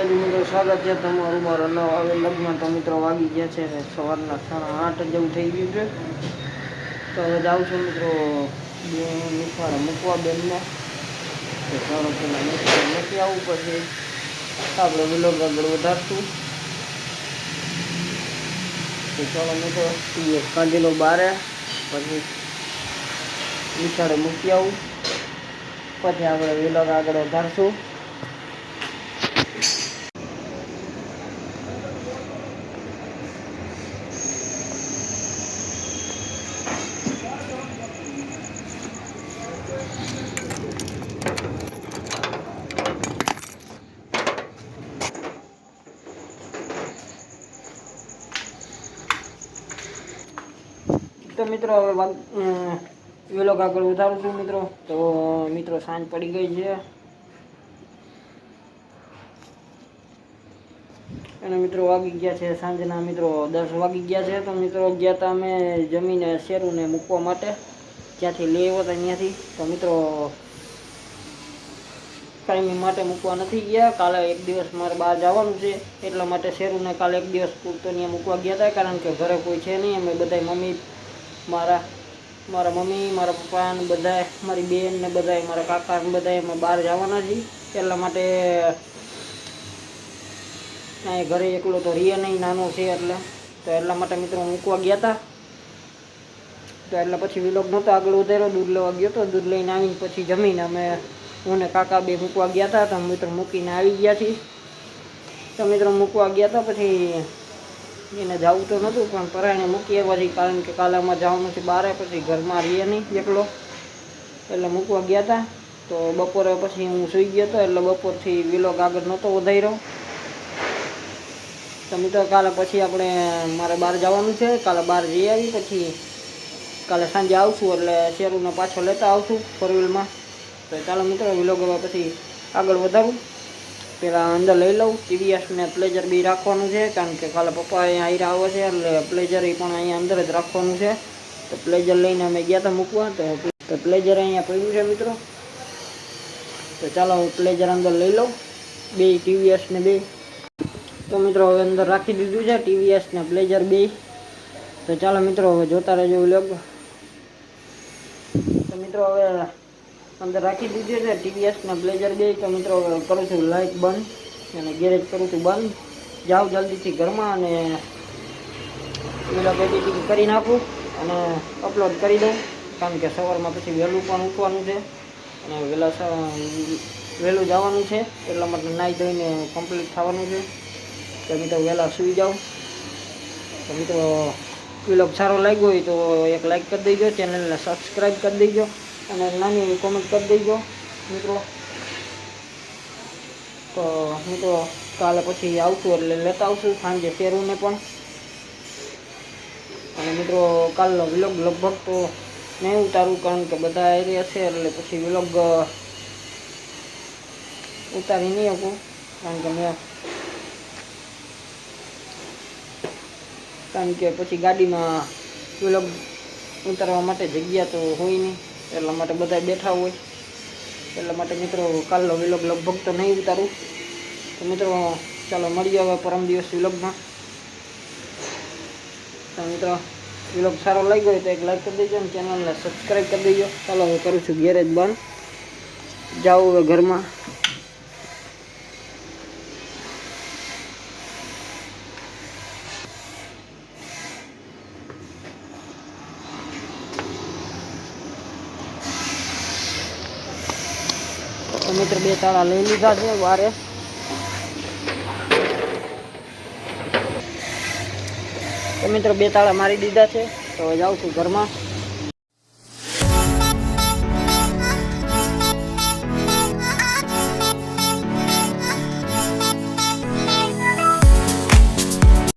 માતાજી મિત્રો સ્વાગત છે તમારું મારો નવો આવે લગ્ન તો મિત્રો વાગી ગયા છે સવારના સાડા આઠ જેવું થઈ ગયું છે. તો હવે જાઉં છું મિત્રો બે નિફાળે મૂકવા બેનને તો ચાલો પેલા નિફાળ મૂકી આવવું પછી આપણે વિલોગ આગળ વધારશું. તો ચાલો મિત્રો એ કાઢેલો બારે, પછી નિશાળે મૂકી આવું. પછી આપણે વિલોગ આગળ વધારશું. તો મિત્રો, હવે વ્લોગ આગળ વધારું છું મિત્રો. તો મિત્રો, સાંજ પડી ગઈ છે. અને મિત્રો, વાગી ગયા છે સાંજના મિત્રો દસ વાગી ગયા છે. તો મિત્રો, ગયા હતા અમે જમીને શેરુને મૂકવા માટે. જ્યાંથી લઈ આવ્યો હતા ત્યાંથી. તો મિત્રો કાયમી માટે મૂકવા નથી ગયા. કાલે એક દિવસ મારે બહાર જવાનું છે, એટલા માટે શેરુને કાલે એક દિવસ પૂરતો ત્યાં મૂકવા ગયા હતા કારણ કે ઘરે કોઈ છે નહીં. અમે બધા મમ્મી મારા મારા મમ્મી, મારા પપ્પા ને બધા મારી બેન ને બધાએ મારા કાકા ને બધાએ અમે બહાર જવાના છીએ. એટલા માટે ત્યાં ઘરે એકલો તો રીએ નહીં, નાનો છે એટલે. તો એટલા માટે મિત્રો મૂકવા ગયા હતા તો એટલે પછી વિલોક નહોતો આગળ ઉતાર્યો દૂધ લેવા ગયો તો દૂધ લઈને આવીને પછી જમીને અમે હું ને કાકા બે મૂકવા ગયા હતા તો મિત્રો મૂકીને આવી ગયા છીએ. તો મિત્રો મૂકવા ગયા હતા પછી એને જવું તો નહોતું, પણ પરાયણે મૂકીએ પછી કારણ કે કાલે અમારે જવાનું છે બહાર પછી ઘરમાં રહીએ નહીં એકલો. એટલે મૂકવા ગયા હતા તો બપોરે પછી હું સૂઈ ગયો હતો એટલે બપોરથી વિલોગ આગળ નહોતો વધાર્યો. તો મિત્રો, કાલે પછી આપણે મારે બહાર જવાનું છે. કાલે બહાર જઈ આવી, પછી કાલે સાંજે આવશું, એટલે શેરુને પાછો લેતા આવશું ફોર વ્હીલમાં તો ચાલો મિત્રો વિલોગ પછી આગળ વધારું. પેલા અંદર લઈ લઉં. ટીવીએસ ને પ્લેજર બી રાખવાનું છે, કારણ કે કાલે પપ્પા અહીંયા આયરા આવે છે, એટલે પ્લેજર એ પણ અહીંયા અંદર જ રાખવાનું છે. તો પ્લેજર લઈને અમે ગયા હતા મૂકવા, તો પ્લેજર અહીંયા પડ્યું છે મિત્રો. તો ચાલો પ્લેજર અંદર લઈ લઉં. બે ટીવીએસ ને બે. તો મિત્રો હવે અંદર રાખી દીધું છે ટીવીએસ ને પ્લેજર બે. તો ચાલો મિત્રો હવે જોતા રહેજો વ્લોગ તો મિત્રો હવે અંદર રાખી દીધી છે. ટીવીએસ ને બ્લેઝર બે તો મિત્રો કરું છું. લાઇટ બંધ અને ગેરેજ કરું છું બંધ. જાઉં જલ્દીથી ઘરમાં અને વિલોગ એડિટિંગ કરી નાખું અને અપલોડ કરી દઉં. કારણ કે સવારમાં પછી વહેલું પણ ઉઠવાનું છે અને વહેલા વહેલું જવાનું છે. એટલા માટે નાહી ધોઈને કમ્પ્લીટ થવાનું છે. તો મિત્રો વહેલા સૂઈ જાઉં. તો મિત્રો વિલોગ સારો લાગ્યો હોય તો એક લાઈક કરી દેજો. ચેનલને સબસ્ક્રાઈબ કરી દેજો. અને નાની એવી કોમેન્ટ કરી દેજો, મિત્રો. તો મિત્રો, કાલે પછી આવશું એટલે લેતા આવશું, સાંજે શેરુને પણ. અને મિત્રો, કાલનો વિલોગ લગભગ તો નહીં ઉતારું, કારણ કે બધા એરિયા છે, એટલે પછી વિલોગ ઉતારી નહીં શકું, કારણ કે મેં કારણ કે પછી ગાડીમાં વિલોગ ઉતારવા માટે જગ્યા તો હોય નહીં. એટલા માટે બધા બેઠા હોય. એટલા માટે મિત્રો કાલનો વિલોગ લગભગ તો નહીં ઉતારું. તો મિત્રો, ચાલો મળીએ હવે પરમ દિવસ વિલોગમાં તો મિત્રો વિલોગ સારો લાગ્યો હોય તો એક લાઈક કરી દેજો અને ચેનલને સબસ્ક્રાઈબ કરી દેજો. ચાલો હું કરું છું ગેરેજ બંધ. જાઉં હવે ઘરમાં. તો મિત્ર બે તાળા લઈ લીધા છે વારે. તો મિત્રો બે તાળા મારી દીધા છે. તો હવે જાઉં છું ઘરમાં.